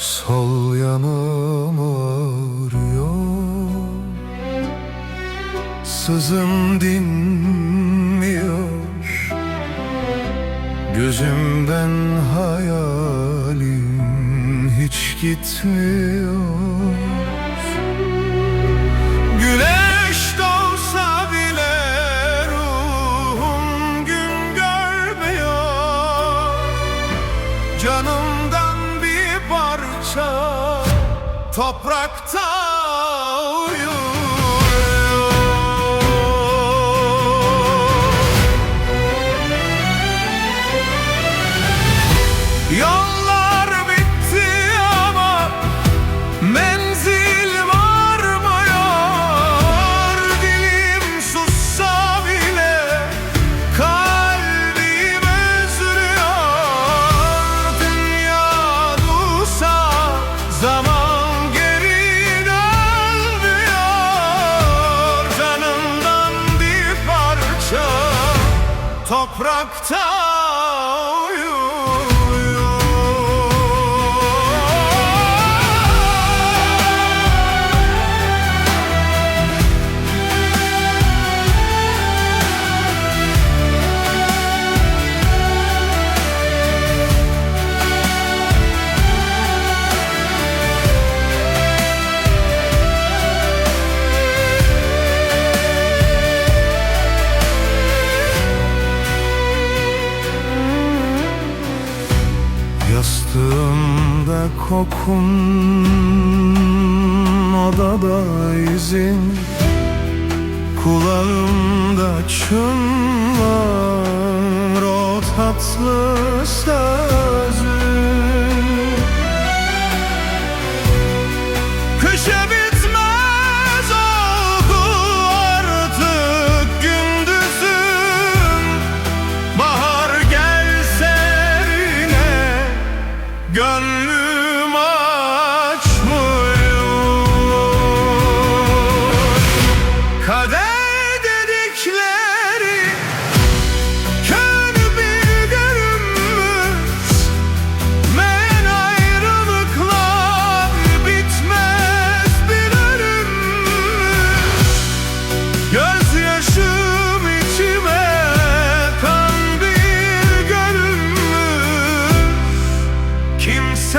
Sol yanım ağrıyor. Sızım dinmiyor. Gözümden hayalim hiç gitmiyor. Güneş doğsa bile ruhum gün görmüyor. Canımdan bir parça toprakta uyuyor toprakta Yastığımda kokun Odada izin. Kulağımda çınlar O tatlı sözün Gönlüm Kimse